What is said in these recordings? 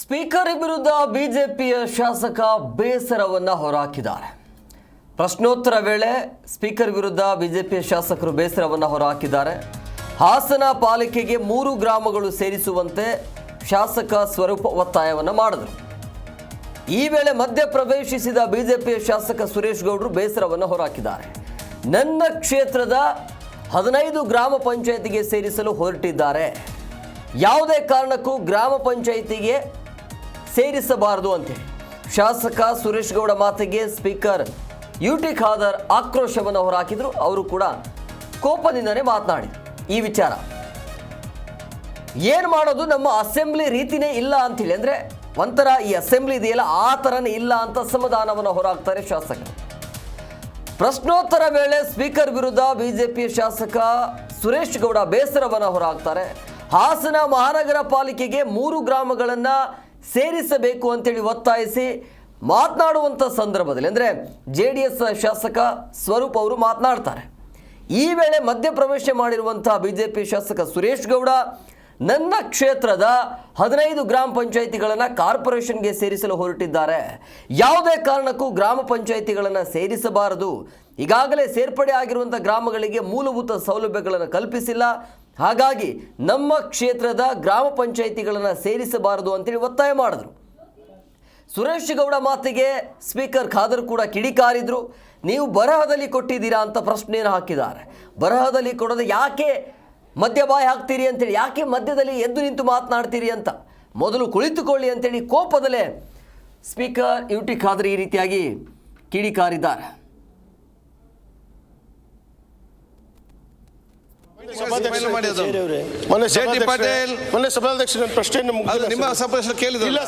Speaker ವಿರುದ್ಧ ಬಿಜೆಪಿಯ ಶಾಸಕ ಬೇಸರವನ್ನು ಹೊರಹಾಕಿದ್ದಾರೆ. ಪ್ರಶ್ನೋತ್ತರ ವೇಳೆ ಸ್ಪೀಕರ್ ವಿರುದ್ಧ ಬಿಜೆಪಿಯ ಶಾಸಕರು ಬೇಸರವನ್ನು ಹೊರಹಾಕಿದ್ದಾರೆ. ಹಾಸನ ಪಾಲಿಕೆಗೆ ಮೂರು ಗ್ರಾಮಗಳು ಸೇರಿಸುವಂತೆ ಶಾಸಕ ಸ್ವರೂಪ ಒತ್ತಾಯವನ್ನು ಮಾಡಿದರು. ಈ ವೇಳೆ ಮಧ್ಯ ಪ್ರವೇಶಿಸಿದ ಬಿಜೆಪಿಯ ಶಾಸಕ ಸುರೇಶ್ ಗೌಡರು ಬೇಸರವನ್ನು ಹೊರಹಾಕಿದ್ದಾರೆ. ನನ್ನ ಕ್ಷೇತ್ರದ ಹದಿನೈದು ಗ್ರಾಮ ಪಂಚಾಯತಿಗೆ ಸೇರಿಸಲು ಹೊರಟಿದ್ದಾರೆ. ಯಾವುದೇ ಕಾರಣಕ್ಕೂ ಗ್ರಾಮ ಪಂಚಾಯಿತಿಗೆ ಸೇರಿಸಬಾರದು ಅಂತೇಳಿ ಶಾಸಕ ಸುರೇಶ್ ಗೌಡ ಮಾತಿಗೆ ಸ್ಪೀಕರ್ ಯು ಟಿ ಖಾದರ್ ಆಕ್ರೋಶವನ್ನು ಹೊರಹಾಕಿದ್ರು. ಅವರು ಕೂಡ ಕೋಪದಿಂದನೇ ಮಾತನಾಡಿ ಈ ವಿಚಾರ. ಏನು ಮಾಡೋದು? ನಮ್ಮ ಅಸೆಂಬ್ಲಿ ರೀತಿನೇ ಇಲ್ಲ ಅಂತೇಳಿ. ಅಂದರೆ ಒಂಥರ ಈ ಅಸೆಂಬ್ಲಿ ಇದೆಯಲ್ಲ, ಆ ಥರನೇ ಇಲ್ಲ ಅಂತ ಅಸಮಾಧಾನವನ್ನು ಹೊರಹಾಕ್ತಾರೆ ಶಾಸಕರು. ಪ್ರಶ್ನೋತ್ತರ ವೇಳೆ ಸ್ಪೀಕರ್ ವಿರುದ್ಧ ಬಿಜೆಪಿ ಶಾಸಕ ಸುರೇಶ್ ಗೌಡ ಬೇಸರವನ್ನು ಹೊರಹಾಕ್ತಾರೆ. ಹಾಸನ ಮಹಾನಗರ ಪಾಲಿಕೆಗೆ ಮೂರು ಗ್ರಾಮಗಳನ್ನು ಸೇರಿಸಬೇಕು ಅಂತೇಳಿ ಒತ್ತಾಯಿಸಿ ಮಾತನಾಡುವಂಥ ಸಂದರ್ಭದಲ್ಲಿ, ಅಂದರೆ ಜೆ ಡಿ ಎಸ್ ಶಾಸಕ ಸ್ವರೂಪ್ ಅವರು ಮಾತನಾಡ್ತಾರೆ. ಈ ವೇಳೆ ಮಧ್ಯಪ್ರವೇಶ ಮಾಡಿರುವಂಥ ಬಿ ಜೆ ಪಿ ಶಾಸಕ ಸುರೇಶ್ ಗೌಡ ನನ್ನ ಕ್ಷೇತ್ರದ ಹದಿನೈದು ಗ್ರಾಮ ಪಂಚಾಯಿತಿಗಳನ್ನು ಕಾರ್ಪೊರೇಷನ್ಗೆ ಸೇರಿಸಲು ಹೊರಟಿದ್ದಾರೆ. ಯಾವುದೇ ಕಾರಣಕ್ಕೂ ಗ್ರಾಮ ಪಂಚಾಯಿತಿಗಳನ್ನು ಸೇರಿಸಬಾರದು. ಈಗಾಗಲೇ ಸೇರ್ಪಡೆ ಆಗಿರುವಂಥ ಗ್ರಾಮಗಳಿಗೆ ಮೂಲಭೂತ ಸೌಲಭ್ಯಗಳನ್ನು ಕಲ್ಪಿಸಿಲ್ಲ. ಹಾಗಾಗಿ ನಮ್ಮ ಕ್ಷೇತ್ರದ ಗ್ರಾಮ ಪಂಚಾಯಿತಿಗಳನ್ನು ಸೇರಿಸಬಾರದು ಅಂತೇಳಿ ಒತ್ತಾಯ ಮಾಡಿದ್ರು. ಸುರೇಶ್ ಗೌಡ ಮಾತಿಗೆ ಸ್ಪೀಕರ್ ಖಾದರ್ ಕೂಡ ಕಿಡಿಕಾರಿದ್ರು. ನೀವು ಬರಹದಲ್ಲಿ ಕೊಟ್ಟಿದ್ದೀರಾ ಅಂತ ಪ್ರಶ್ನೆಯನ್ನು ಹಾಕಿದ್ದಾರೆ. ಬರಹದಲ್ಲಿ ಕೊಡೋದು ಯಾಕೆ ಮಧ್ಯ ಬಾಯಿ ಹಾಕ್ತೀರಿ ಅಂತೇಳಿ, ಯಾಕೆ ಮಧ್ಯದಲ್ಲಿ ಎದ್ದು ನಿಂತು ಮಾತನಾಡ್ತೀರಿ ಅಂತ ಮೊದಲು ಕುಳಿತುಕೊಳ್ಳಿ ಅಂತೇಳಿ ಕೋಪದಲ್ಲೇ ಸ್ಪೀಕರ್ ಯು ಟಿ ಖಾದರ್ ಈ ರೀತಿಯಾಗಿ ಕಿಡಿಕಾರಿದ್ದಾರೆ. ಮೊನ್ನೆ ಸಭಾಧ್ಯಕ್ಷರೇ- ನಿಮ್ಮ ಕೇಳಿದ್ರು ಇಲ್ಲ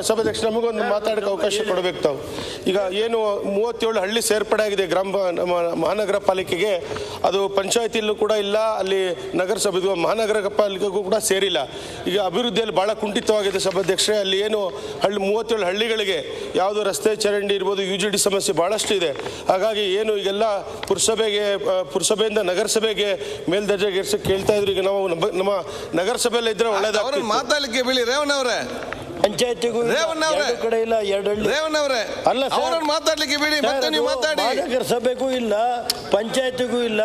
ಸಭಾಧ್ಯಕ್ಷ ನಮಗೊಂದು ಮಾತಾಡಕ್ಕೆ ಅವಕಾಶ ಕೊಡಬೇಕು ತಾವು. ಈಗ ಏನು ಮೂವತ್ತೇಳು ಹಳ್ಳಿ ಸೇರ್ಪಡೆ ಆಗಿದೆ ಗ್ರಾಮ ನಮ್ಮ ಮಹಾನಗರ ಪಾಲಿಕೆಗೆ. ಅದು ಪಂಚಾಯತಿಯಲ್ಲೂ ಕೂಡ ಇಲ್ಲ ಅಲ್ಲಿ ನಗರಸಭೆಗೂ ಮಹಾನಗರ ಪಾಲಿಕೆಗೂ ಕೂಡ ಸೇರಿಲ್ಲ. ಈಗ ಅಭಿವೃದ್ಧಿಯಲ್ಲಿ ಬಹಳ ಕುಂಠಿತವಾಗಿದೆ ಸಭಾಧ್ಯಕ್ಷರೇ. ಅಲ್ಲಿ ಏನು ಹಳ್ಳಿ ಮೂವತ್ತೇಳು ಹಳ್ಳಿಗಳಿಗೆ ಯಾವುದು ರಸ್ತೆ ಚರಂಡಿ ಇರ್ಬೋದು ಯು ಜಿ ಡಿ ಸಮಸ್ಯೆ ಬಹಳಷ್ಟು ಇದೆ. ಹಾಗಾಗಿ ಏನು ಈಗೆಲ್ಲ ಪುರಸಭೆಗೆ ಪುರಸಭೆಯಿಂದ ನಗರಸಭೆಗೆ ಮೇಲ್ದರ್ಜೆಗೆ ಕೇಳ್ತಾ ಇದ್ರು ಈಗ ನಾವು ನಮ್ಮ- ನಗರಸಭೆಯಲ್ಲಿ ಇದ್ರೆ ಅವ್ರನ್ನ ಮಾತಾಡಲಿಕ್ಕೆ ಮಾತಾಡ್ಲಿಕ್ಕೆ ಬಿಳಿ ರೇವಣ್ಣ ಅವರೇ. ಪಂಚಾಯತಿಗೂ ಇಲ್ಲ, ರೇವಣ್ಣ ಕಡೆ ಇಲ್ಲ ಎರಡು ಹಳ್ಳಿ ರೇವಣ್ಣ ಅವರೇ ಅಲ್ಲ ಸರ್. ಮಾತಾಡ್ಲಿಕ್ಕೆ ಬಿಡಿ ಮತ್ತೆ ನೀವು ಮಾತಾಡಿ. ಮಹಾನಗರ ಸಭೆಗೂ ಇಲ್ಲ ಪಂಚಾಯತಿಗೂ ಇಲ್ಲ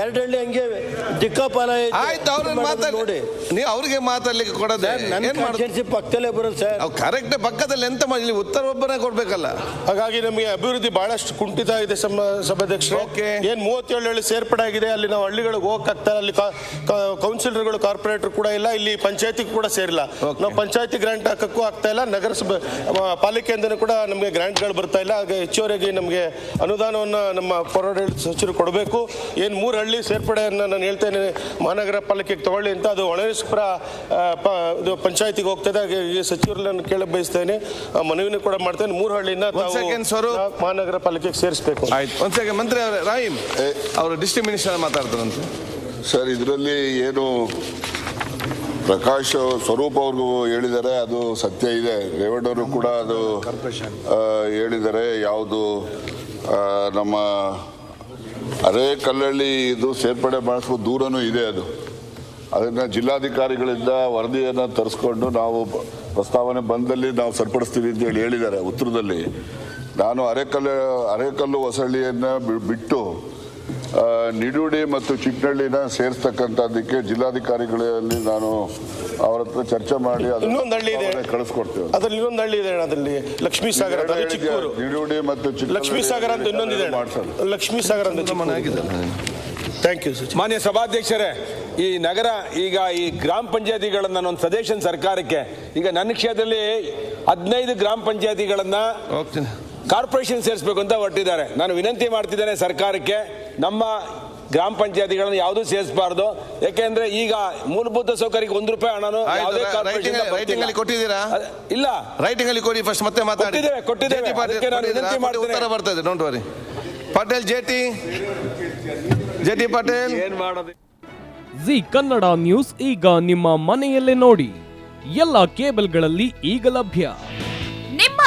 ಎರಡಳ್ಳಿ ಹಂಗೆ ದಿಕ್ಕಾಪಾಲ ಆಯ್ತು ಅವ್ರನ್ನ ಮಾತಾಡಿ. ನೋಡಿ. ನೀವು ಅವ್ರಿಗೆ ಮಾತಾಡ್ಲಿಕ್ಕೆ ಕೊಡದೆ. ಏನ್ ಮಾಡುದು ಕಾನ್ಸ್ಟಿಟ್ಯೂನ್ಸಿ ಪಕ್ಕದಲ್ಲೇ ಬರೋದು ಸರ್. ಅವ್ ಕರೆಕ್ಟ್ ಪಕ್ಕದಲ್ಲಿ ಎಂತ ಮಾಡಿ ಇಲ್ಲಿ ಉತ್ತರ ಒಬ್ಬನೇ ಕೊಡ್ಬೇಕಲ್ಲ. ಹಾಗಾಗಿ ನಮಗೆ ಅಭಿವೃದ್ಧಿ ಬಹಳಷ್ಟು ಕುಂಠಿತ ಇದೆ ಸಮ ಸಭಾಧ್ಯಕ್ಷರು. ಏನ್ ಮೂವತ್ತೇಳು ಹಳ್ಳಿ ಸೇರ್ಪಡೆ ಆಗಿದೆ ಅಲ್ಲಿ ನಾವು ಹಳ್ಳಿಗಳಿಗೆ ಹೋಗಕ್ಕಾಗ್ತಾರೆ. ಅಲ್ಲಿ ಕೌನ್ಸಿಲರ್ಗಳು ಕಾರ್ಪೊರೇಟರ್ ಕೂಡ ಇಲ್ಲ ಇಲ್ಲಿ ಪಂಚಾಯತಿ ಕೂಡ ಸೇರಿಲ್ಲ. ನಾವು ಪಂಚಾಯತಿ ಗ್ರಾಂಟ್ ಹಾಕಕ್ಕೂ ಆಗ್ತಾ ಇಲ್ಲ. ನಗರಸಭೆ ಪಾಲಿಕೆಯಿಂದನೂ ಕೂಡ ನಮಗೆ ಗ್ರ್ಯಾಂಟ್ಗಳು ಬರ್ತಾ ಇಲ್ಲ. ಹಾಗೆ ಹೆಚ್ಚುವರಿಯಾಗಿ ನಮಗೆ ಅನುದಾನವನ್ನು ನಮ್ಮ ಪೌರಾಡಳಿತ ಸಚಿವರು ಕೊಡಬೇಕು. ಏನು ಮೂರು ಹಳ್ಳಿ ಸೇರ್ಪಡೆಯನ್ನು ನಾನು ಹೇಳ್ತೇನೆ ಮಹಾನಗರ ಪಾಲಿಕೆಗೆ ತಗೊಳ್ಳಿ ಅಂತ. ಅದು ಒಳನೇಶ್ವರ ಇದು ಪಂಚಾಯತಿಗೆ ಹೋಗ್ತದೆ. ಹಾಗೆ ಈ ಸಚಿವರಲ್ಲಿ ನಾನು ಕೇಳಕ್ ಬಯಸ್ತೇನೆ. ಆ ಮನವಿನೂ ಕೂಡ ಮಾಡ್ತೇನೆ. ಮೂರು ಹಳ್ಳಿನ second, ಮಹಾನಗರ ಪಾಲಿಕೆಗೆ ಸೇರಿಸಬೇಕು. ಆಯ್ತು. ಒಂದು ಸೆಕೆಂಡ್ ಮಂತ್ರಿ ಅವರೇ ರಾಹಿಮ್ ಅವರು ಡಿಸ್ಟ್ರಿಕ್ಟ್ ಮಿನಿಸ್ಟರ್ ಮಾತಾಡ್ತಾರಂತೆ. ಸರ್ ಇದರಲ್ಲಿ ಏನು ಪ್ರಕಾಶ್ ಸ್ವರೂಪ್ ಅವ್ರಿಗೂ ಹೇಳಿದ್ದಾರೆ, ಅದು ಸತ್ಯ ಇದೆ. ರೇವಣ್ಣವರು ಕೂಡ ಅದು ಹೇಳಿದ್ದಾರೆ, ಯಾವುದು ನಮ್ಮ ಅರೆ ಕಲ್ಲಳ್ಳಿ ಇದು ಸೇರ್ಪಡೆ ಮಾಡಿಸೋ ದೂರನೂ ಇದೆ ಅದು. ಅದನ್ನು ಜಿಲ್ಲಾಧಿಕಾರಿಗಳಿಂದ ವರದಿಯನ್ನು ತರಿಸ್ಕೊಂಡು ನಾವು ಪ್ರಸ್ತಾವನೆ ಬಂದಲ್ಲಿ ನಾವು ಸರಿಪಡಿಸ್ತೀವಿ ಅಂತ ಹೇಳಿ ಹೇಳಿದ್ದಾರೆ ಉತ್ತರದಲ್ಲಿ. ನಾನು ಅರೆಕಲ್ಲು ಅರೆಕಲ್ಲು ಹೊಸಳ್ಳಿಯನ್ನು ಬಿಟ್ಟು ನಿಡುಡಿ ಮತ್ತು ಚಿಕ್ಕನಹಳ್ಳಿನ ಸೇರಿಸ್ತಕ್ಕಂಥದ್ದಕ್ಕೆ ಜಿಲ್ಲಾಧಿಕಾರಿಗಳಲ್ಲಿ ನಾನು ಅವರ ಹತ್ರ ಚರ್ಚೆ ಮಾಡಿ ಅದನ್ನ ಇನ್ನೊಂದು ಹಳ್ಳಿ ಇದೆ. ಕಳಿಸ್ಕೊಡ್ತೇವೆ ಅದ್ರಲ್ಲಿ ಇನ್ನೊಂದು ಹಳ್ಳಿ ಇದೆ ಅಣ್ಣ ಅದ್ರಲ್ಲಿ. ಲಕ್ಷ್ಮೀ ಸಾಗರ ಅಂತ ಚಿಕ್ಕೂರು. ನಿಡುಡಿ ಮತ್ತು ಲಕ್ಷ್ಮೀ ಸಾಗರ ಅಂತ ಇನ್ನೊಂದಿದೆ ಲಕ್ಷ್ಮೀ ಸಾಗರ ಅಂತ ಥ್ಯಾಂಕ್ ಯು ಮಾನ್ಯ ಸಭಾಧ್ಯಕ್ಷರೇ ಈ ನಗರ ಈಗ ಈ ಗ್ರಾಮ ಪಂಚಾಯತಿಗಳನ್ನ ಒಂದು ಸಜೆಷನ್ ಸರ್ಕಾರಕ್ಕೆ ಈಗ ನನ್ನ ಕ್ಷೇತ್ರದಲ್ಲಿ ಹದಿನೈದು ಗ್ರಾಮ ಪಂಚಾಯತಿಗಳನ್ನ ಹೋಗ್ತೀನಿ. ಕಾರ್ಪೊರೇಷನ್ ಸೇರಿಸಬೇಕು ಅಂತ ಹೊರಟಿದ್ದಾರೆ. ನಾನು ವಿನಂತಿ ಮಾಡ್ತಿದ್ದೇನೆ ಸರ್ಕಾರಕ್ಕೆ ನಮ್ಮ ಗ್ರಾಮ ಪಂಚಾಯತಿಗಳನ್ನು ಯಾವುದು ಸೇರಿಸಬಾರ್ದು. ಯಾಕೆಂದ್ರೆ ಈಗ ಮೂಲಭೂತ ಸೌಕರ್ಯಕ್ಕೆ ಒಂದು ರೂಪಾಯಿ ಹಣನು ಯಾವುದೇ ರ- ಕಾರ್ಪೊರೇಷನ್ writing- writing ಅಲ್ಲಿ ಕೊಟ್ಟಿದ್ದೀರಾ? ಇಲ್ಲ. ರೈಟಿಂಗ್ ಅಲ್ಲಿ ಕೊಡಿ ಫಸ್ಟ್ ಮತ್ತೆ ಮಾತಾಡಿ. ಕೊಟ್ಟಿದ್ದೇವೆ, ಅದಕ್ಕೆ ನಾನು ವಿನಂತಿ ಮಾಡ್ತೇನೆ. ಬರ್ತದೆ don't worry Patel JT JT Patel? T Patil ಏನ್ ಮಾಡೋದು? ಜಿ ಕನ್ನಡ ನ್ಯೂಸ್ ಈಗ ನಿಮ್ಮ ಮನೆಯಲ್ಲೇ ನೋಡಿ. ಎಲ್ಲ ಕೇಬಲ್ಗಳಲ್ಲಿ ಈಗ ಲಭ್ಯ.